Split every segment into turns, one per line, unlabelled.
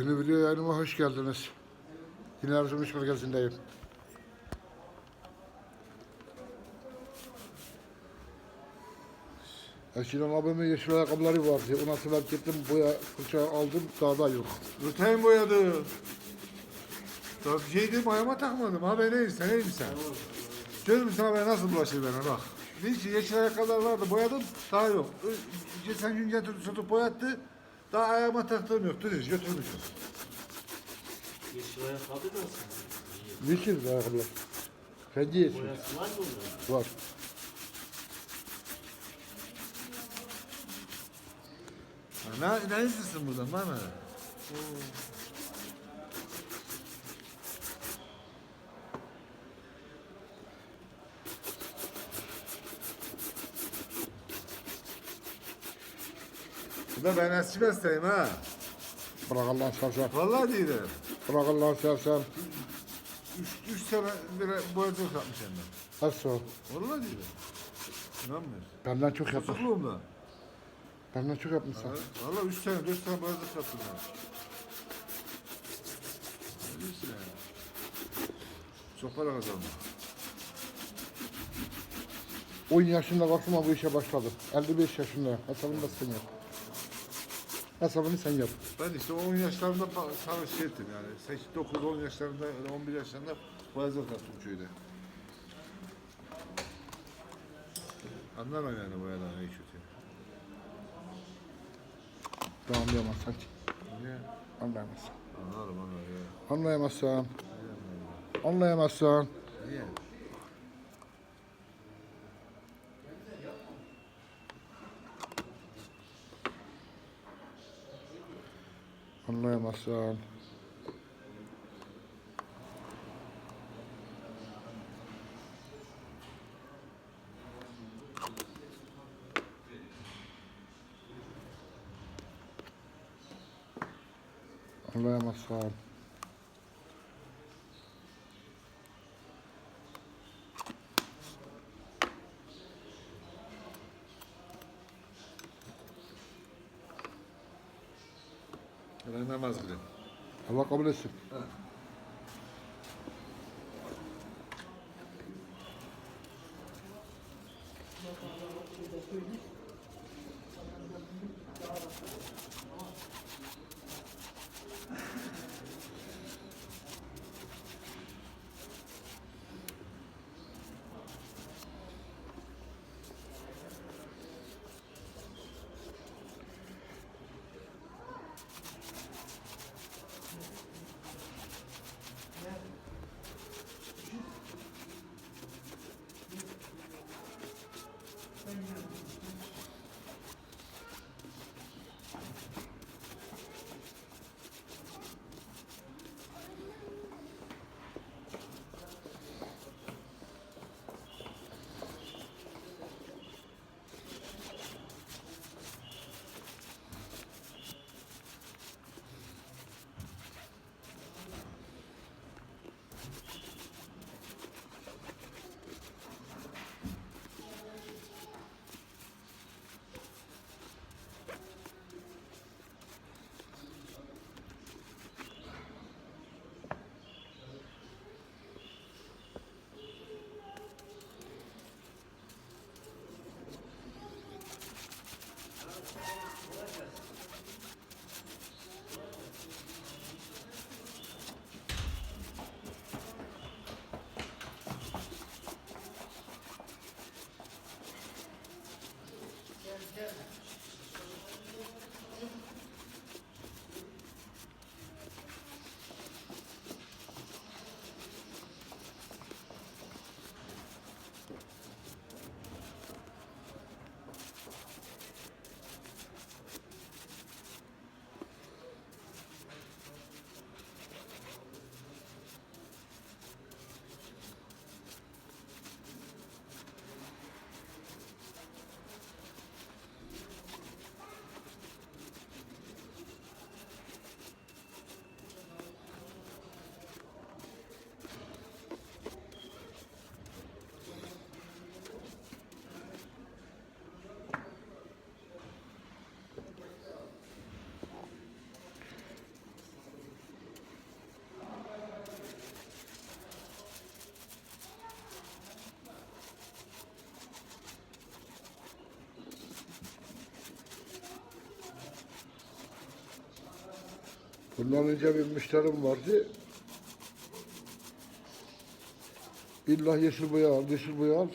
Yeni video yayınıma hoş geldiniz. Yine Erzurum İş Merkezi'ndeyim. Eskiden abimin yeşil ayakkabıları vardı. Ona sebep gittim boya fırça aldım daha da yok.
Rıtayım boyadı. Ya bir şey dedim ayağıma takmadım. Ben neyim sen neyim sen? Görür sana ben nasıl bulaşır bana bak. Bir yeşil ayakkabılar vardı boyadım daha yok. Geçen gün getirdi tutup boyattı. Daha ayağıma taktığım yok. Dur götürmüşüz.
Yeşil ayakkabı nasıl?
Yeşil ayakkabılar. Kendi yeşil.
Boyası var mı onda?
Var.
Ne, ne istiyorsun buradan bana? Da ben eski besteyim ha.
Bırak Allah'ın seversen.
Vallahi değilim.
Bırak Allah'ın seversen.
Üç, üç sene bir boyacılık yapmış hem de.
Hepsi o.
Vallahi değilim. İnanmıyorsun.
Benden çok yapmış.
Çocukluğumda.
Benden çok yapmışsın.
Ha, Vallahi üç sene, dört sene boyacılık yaptım ben. Biliyorsun yani. Çok para kazandım.
10 yaşında kalkma bu işe başladım. 55 yaşında. Hesabını da sen yap. Hesabını sen yap.
Ben işte 10 yaşlarında sana şey ettim yani. 9-10 yaşlarında, öyle 11 yaşlarında boyacılık yaptım köyde. Anlarım yani boyadan iyi kötü.
Ben anlayamazsan.
Niye?
Anlayamazsan.
Anlarım anlarım ya.
Anlayamazsan.
Awesome.
Allah'a emanet.
Ben namaz kılıyorum.
Allah kabul etsin. Bundan önce bir müşterim vardı. İlla yeşil boya al, yeşil boya al.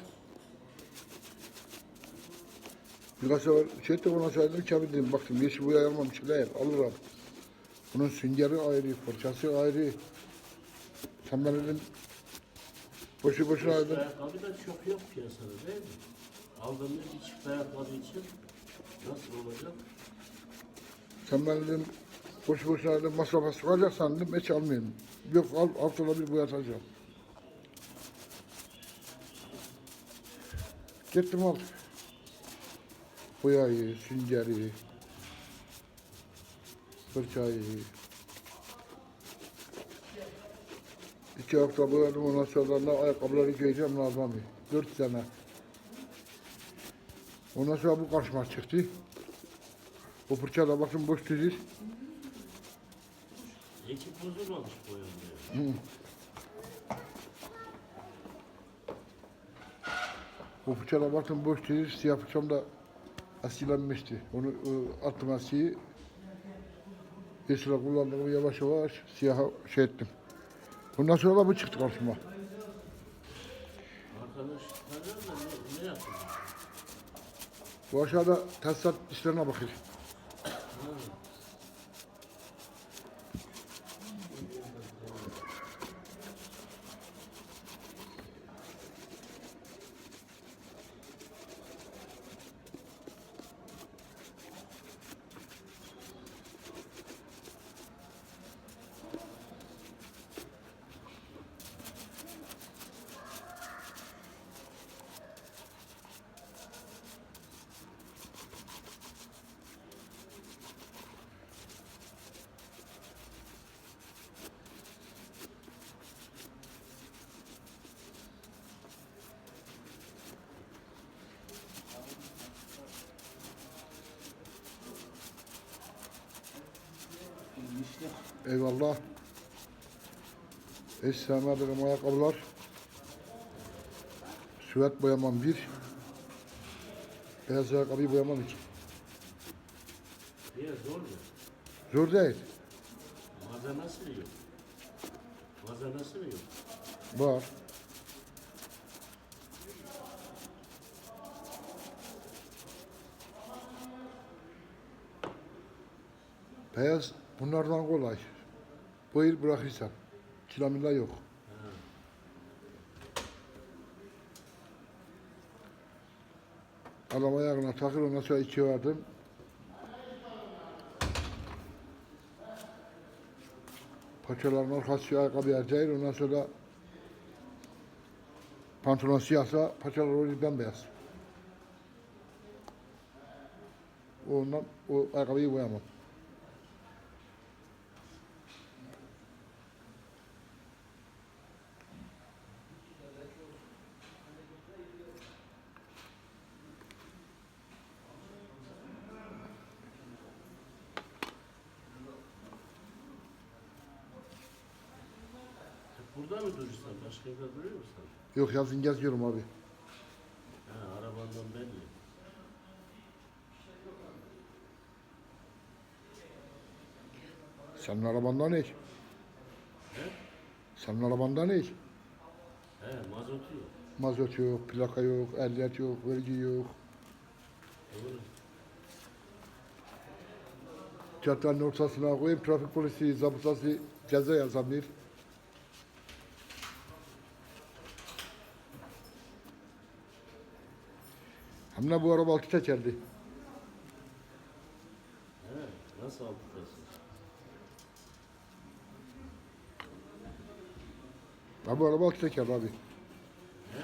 Birkaç sefer şey de ona söyledim dedim baktım yeşil boya almamış değil alırım. Bunun süngeri ayrı, fırçası ayrı. Sen ben dedim boşu boşuna
Çift
dedim.
ayakkabı da çok yok piyasada değil mi? Aldığımız bir çift ayakkabı için nasıl olacak?
Sen ben dedim boşu boşuna dedim masrafa sokacaksan dedim hiç almayayım. Yok al haftada bir boyatacağım. Gittim aldık. Boyayı, süngeri, fırçayı. İki hafta boyadım ondan sonra da ayakkabıları giyeceğim lazım. Dört sene. Ondan sonra bu karşıma çıktı. O fırçayla bakın boş düzür.
Ekip bozulmamış boyanmıyor.
O fırçayla baktım boş düzür. Siyah fırçam da asilenmişti. Onu e, attım asiyi. Yeşile kullandım yavaş yavaş siyaha şey ettim. Bundan sonra da bu çıktı karşıma.
Arkadaşlar da ne, ne yapıyor?
Bu aşağıda tesisat işlerine bakıyor. Eyvallah. Eş sevmediğim ayakkabılar. Süvet boyamam bir. Beyaz ayakkabıyı boyamam iki.
Niye zor mu?
Zor değil.
Malzemesi mi yok? Malzemesi mi yok?
Var. Beyaz bunlardan kolay. Boyayı bırakırsan. Kilamilla yok. Adam ayağına takır ondan sonra iki vardım. Paçaların arkası ayakkabı harcayır ondan sonra pantolon siyahsa paçalar oluyor bembeyaz. Ondan o ayakkabıyı boyamam.
Hep burada mı durursan? Başka yerde duruyor musun?
Yok yazın geziyorum abi.
Ha, arabandan belli.
Senin arabanda ne?
He?
Senin arabanda ne?
He, mazotu yok.
Mazot yok, plaka yok, ehliyet yok, vergi yok.
Doğru.
Caddenin ortasına koyayım trafik polisi, zabıtası ceza yazamıyor. Hem de bu araba altı tekerli.
He, nasıl aldıklasın?
Ha bu araba altı tekerli abi.
He?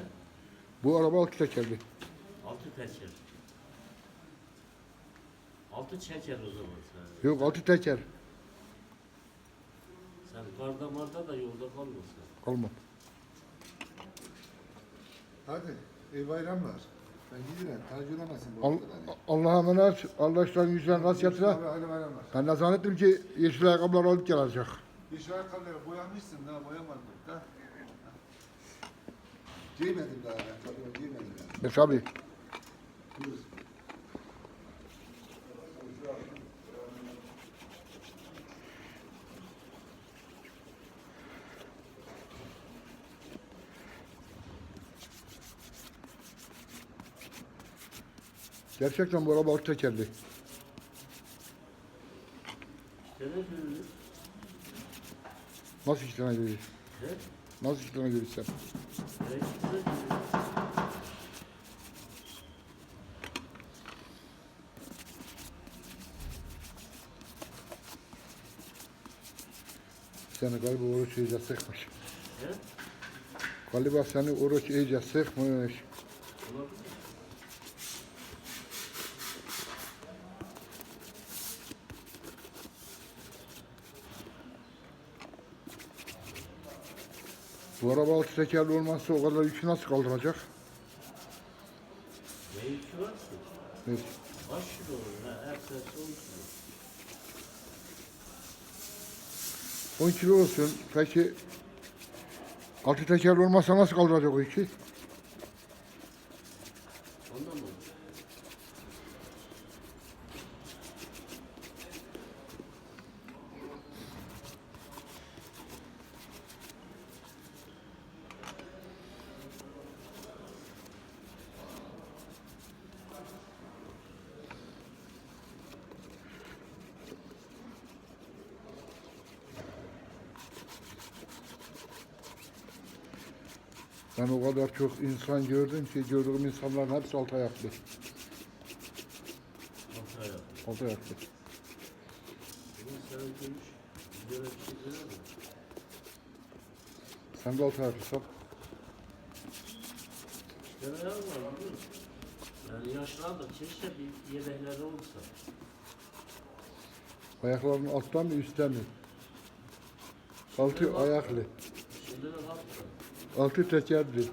Bu araba altı tekerli.
Altı teker. Altı çeker o zaman sen.
Yok altı teker.
Sen karda marda da yolda kalmasın.
Kalma.
Hadi iyi bayramlar. Bu
Al,
haftaları.
Allah'a emanet. Allah işlerin yüzden rast
Abi hadi bayramlar.
Ben de zannettim ki yeşil ayakkabılar alıp gelecek.
İş ayakkabıları boyamışsın daha boyamadın da. Giymedim daha ayakkabıları giymedim.
E tabi.
Buyur.
Gerçekten bu araba alt tekerli. Nasıl iki tane? Nasıl iki tane görüyorsun?
Belki de diyoruz.
Seni galiba oruç iyice sıkmış. Galiba seni oruç iyice sıkmış. Bu araba altı tekerli olmazsa o kadar yükü nasıl kaldıracak?
Ne yükü var ki?
Evet.
Kilo olur? Ha, her tersi 10 kilo.
10 kilo olsun. Peki altı tekerli olmazsa nasıl kaldıracak o yükü?
Ondan mı?
Ben o kadar çok insan gördüm ki gördüğüm insanların hepsi altı ayaklı.
Altı ayak.
Altı ayaklı.
Sana bir şey?
Sen de altı ayaklısın.
Ayağım var biliyor musun? Yani yaşlandıkça işte bir yedekleri olursa.
Ayakların alttan mı üstten mi? Altı ayaklı.
Şimdi de hafta.
Altı tekerli.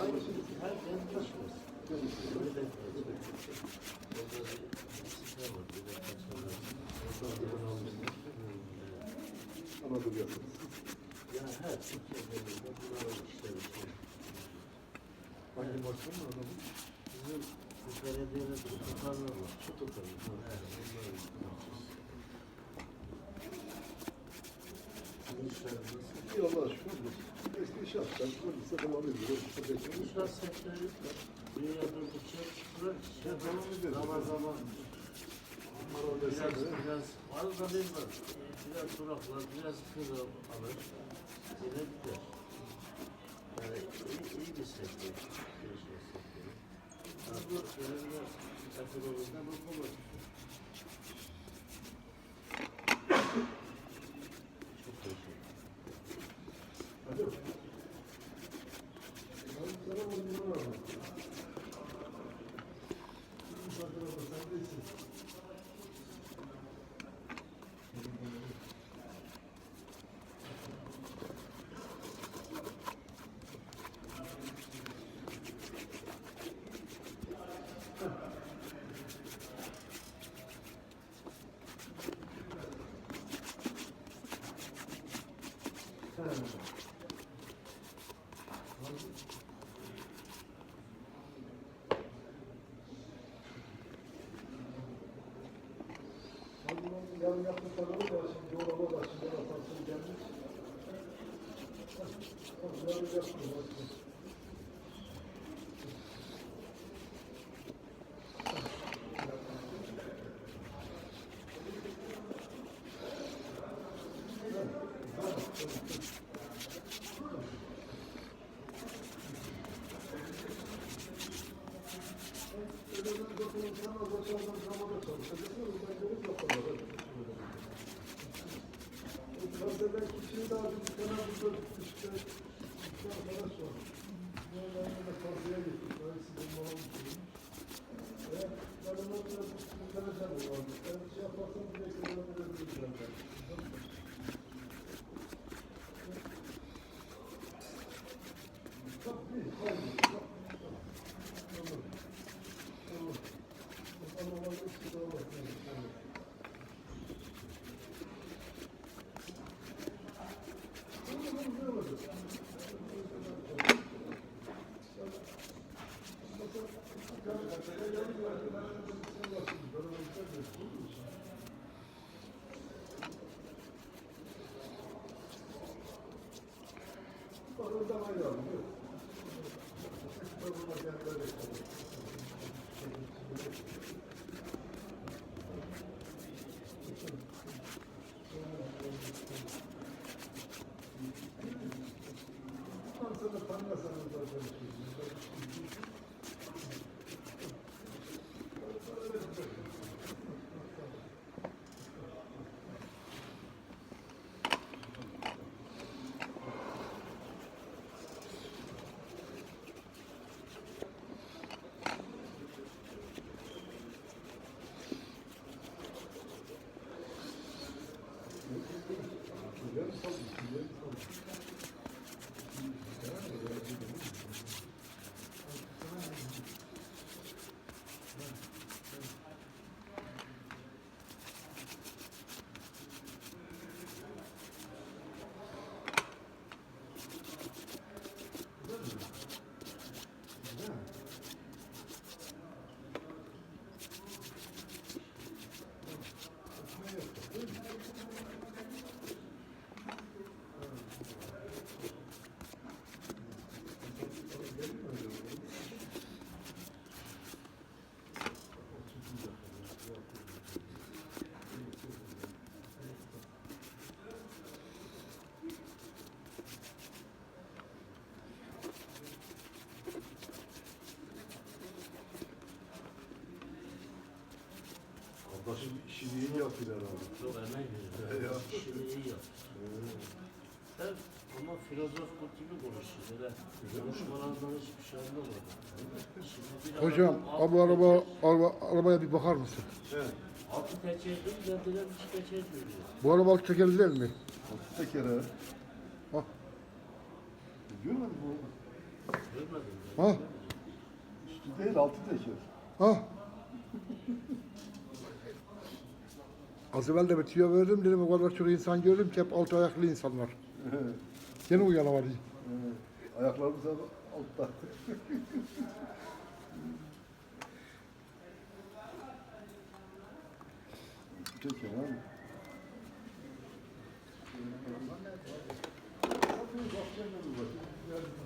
Aynı şey. Herkes taşımaz. Öyle de Orada bir site var. Bir de kaçanlar. Oradan bir almışlar. Ya her Türkiye'de de bunlar işte işte.
Hangi başkan mı adamı?
Bizim bu belediyede de tutarlar var. Su tutarlar. Evet, onları yapacağız. Bu işler nasıl?
İyi Allah'a şükür. Eski iş yaptılar. Polis'e devam ediyor.
İnşaat sektörü dünyada
devam ediyor.
Zaman zaman biraz biraz arada bir var. Biraz duraklar, biraz hızlı alır. Yine biter. Yani iyi, 在这都，那都错过。
Yarın yaptıkları da şimdi orada da şimdi atarsın gelmiş. Yarın yaptılar. arkadaşımız için bakıyoruz. Ben onu Kardeşim işini iyi yapıyor herhalde.
Çok emek veriyor. İşini iyi yap. Hep ama filozof kurt gibi konuşuyor. Böyle konuşmalarından hiçbir şey anlamadım. Şimdi bir
Hocam
adam
bu
altı
araba,
teker-
araba arabaya bir bakar mısın?
Evet.
Altı teker değil, kendileri üç teker.
Bu araba altı tekerli değil mi?
Altı tekere.
Ha.
Görmedin mi?
Görmedim.
Ha?
Üstü değil altı teker.
Ha? Az evvel de bir tüyo verdim dedim o kadar çok insan gördüm ki hep altı ayaklı insanlar.
Evet.
Gene uyanamadı.
Evet. Ayaklarımız hep altta. Teker abi. Vay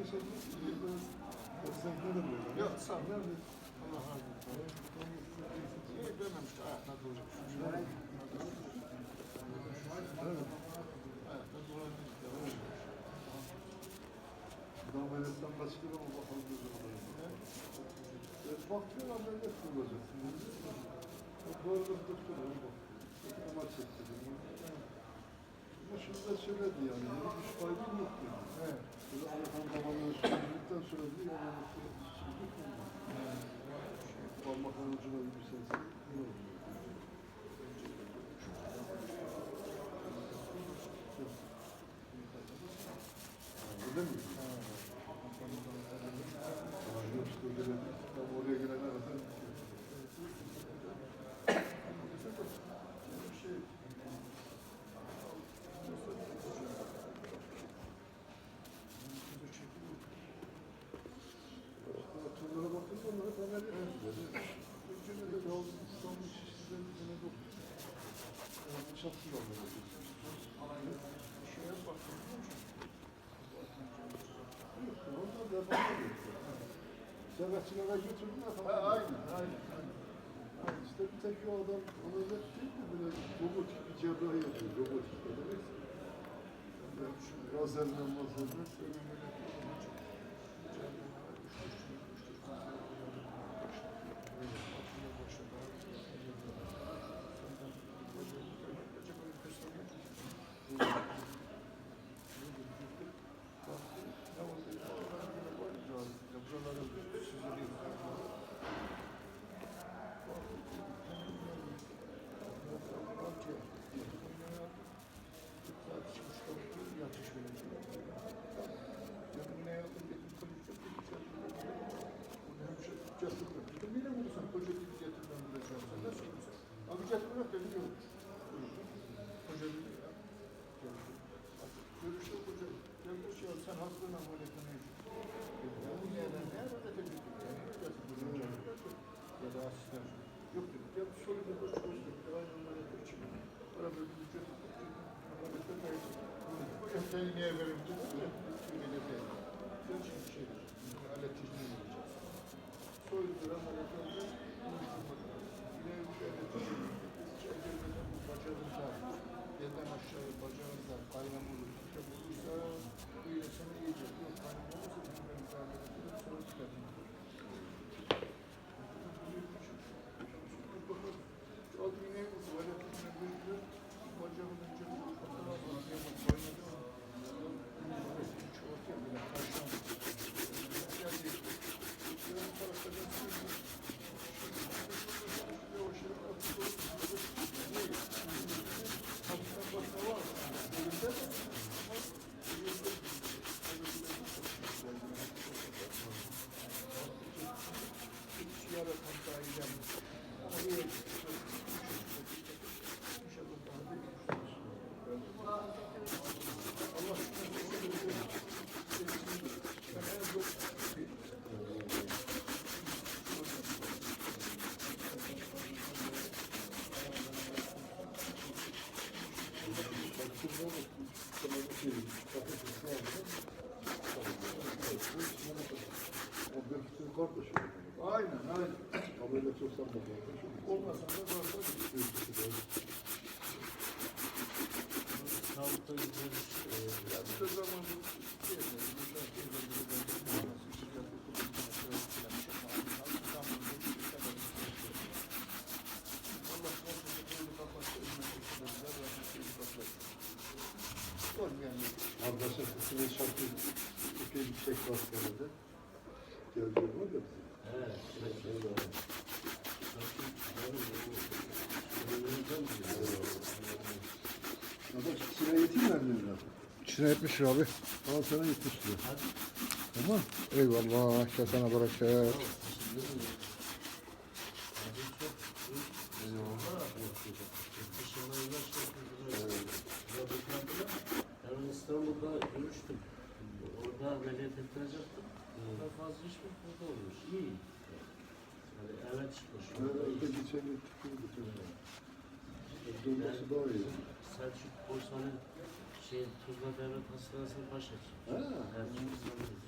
geldim başka şey yok. Sen nerede böyle? Yok sağ ol. Nerede? Daha meletten başlıyor ama bakalım ne zaman olur. Evet, baktığın anda ne olacaksın? Bu arada doktor bak. Ama çekti. Ama şunu da söyledi yani. Bir faydam yok dedi. Evet. Böyle Allah'ın babanı söyledikten sonra bir yani Parmakların ucuna bir sensin. Ne olur? Öyle mi? Ha, yok işte öyle değil. Tam oraya gelene kadar. Turlara bakınca onlara haber yapıyoruz. Ülkede de yol İstanbul şişleri yine yok. Bıçaksız alıyoruz. Şuraya baktım. Yok, onlar da yapamıyor. Servetçilere götürdüm efendim. Aynen, aynen. Yani işte bir tek o adam ona da değil mi böyle robotik bir cerrahi yapıyor, robotik ne demek?
Hocasını da dönüyor. Hocası ya. Görüşü hoca. Görmüş ya sen hastalığına ameliyat olmuyorsun. Bu yerden ne arada dedik.
Yani hocası bunu ya
da asistan. Yok dedik. Ya bir soru bir boş boş dedik. Ben ameliyat için. Bana böyle bir çocuk. Ameliyatta da yok. Hocam seni niye vereyim dedim ya. Türkiye'de de. Sen şimdi şeydir. Alet izni vereceğiz. Soydur ameliyat olacağız. Bunu düşünmek lazım. İleri bir şey bacağımızda belden aşağı bacağımızda kaynak olur. Tüke bulursa bu yine seni yiyecek. Yok kaynak olursa bizim ben müsaade ederim. Sonra çıkartayım. Aldı yine alet izni verdi. Bacağımın önce bu fotoğraf var. Benim kaynadı ama. Çok ya böyle karşıdan. Yani benim tarafta ben söyleyeyim. O şey Hafiften başka var. Elimde de. Hiç yara tam daha iyi gelmiş. Ama iyi. İnşallah daha iyi. Allah Aynen, aynen.
Ameliyat olsam da kardeşim.
Olmasa da zaten
Sağlıkta güzel
ya bir zaman şeyler, bu.
Arkadaşlar kısmı şarkı epey yüksek rastgele Geldi var ya bizim.
Evet.
İçine abi.
Al sana yetişti.
Tamam. Eyvallah. Bereket.
Ben İstanbul'da görüştüm. Orada ameliyat ettirecektim. Daha fazla iş mi burada olmuş? İyi. Yani evet çıkmış. Orada
Öyle
iyi.
geçen yıl çıkıyor bütün. Durması daha iyi.
Selçuk Borsa'nın şey Tuzla Devlet Hastanesi'nin başhekimi.
Ha.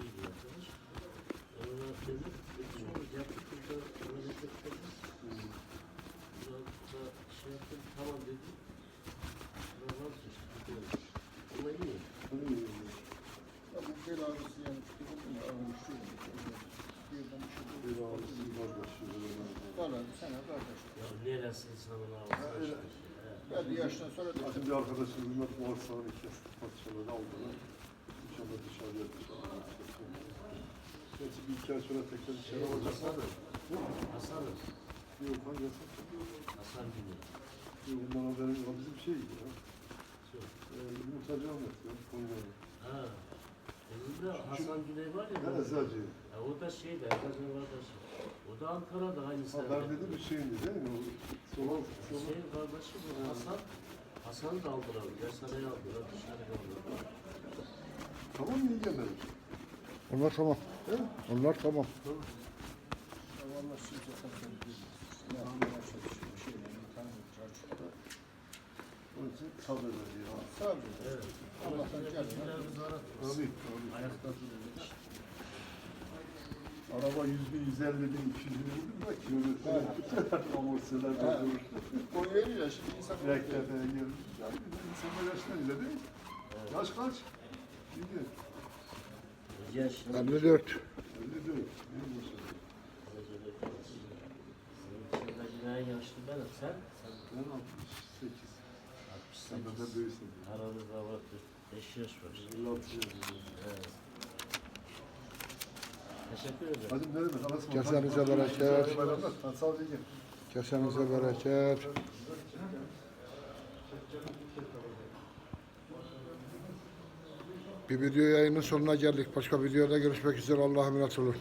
İyi bir arkadaş. Ona dedim onu yaptık burada ameliyat ettireceğiz. Burada da şey yaptım, tamam dedi. Sonra vazgeçtim, gidiyoruz. Ama iyi.
Ya bu bel ağrısı yani çıkıyor mu? Ağrı şu. Birden şey
Bir
sana kardeş.
Ya neresi insanın
yaştan sonra da
Bizim bir kesti. Parçaları aldılar. İnşallah dışarıya dışarıya. Gerçi bir iki ay sonra tekrar içeri alacaklar da.
Hasan'ım,
Yok hangi yasak?
Hasan gibi.
Yok haberim yok. Bizim şey ya.
Çok.
Ee, Yumurtacı Ahmet ya. Konya'da.
Ha. Bizim de Hasan Güney var ya.
Ne eczacı?
Ya o da şeydi, Erdoğan kardeşi. O da Ankara'da aynı
Ha
sene.
ben dedim bir şeyindi değil mi? O Solan, solan.
Şey kardeşi bu Hasan. Hasan da aldılar, dershaneye aldılar, dışarıya aldılar.
Tamam mı iyi gelmedim?
Onlar tamam.
He?
Onlar tamam.
Valla siz zaten ne yapmaya çalışıyor, şeylerini tanıyor, çalışıyor.
Onun için sabredin diye.
Sadece
Evet.
Allah'tan gelme.
Bizlerimiz aratmaz.
Abi, abi.
Ayakta duruyoruz.
Araba 100 bin, 150 bin, 200 bin vurdu da kilometre amortiseler de
Evet.
durur.
Koy veriyor şimdi insan.
Reklete girmiş. Yani insanlar yaşlanınca değil mi? Yaş kaç? Bilgi.
Yaş.
54.
54. İyi maşallah.
Senin içinde en yaşlı benim. Sen? Sen
Ben 68. Sen
68.
benden büyüksün.
Var 5 yaş var.
56 yaşındayım.
Evet. Teşekkür ederim.
Hadi ne demek? Anasın.
Kesenize bereket.
Sağ ol
bereket. Bir video yayının sonuna geldik. Başka videoda görüşmek üzere. Allah'a emanet olun.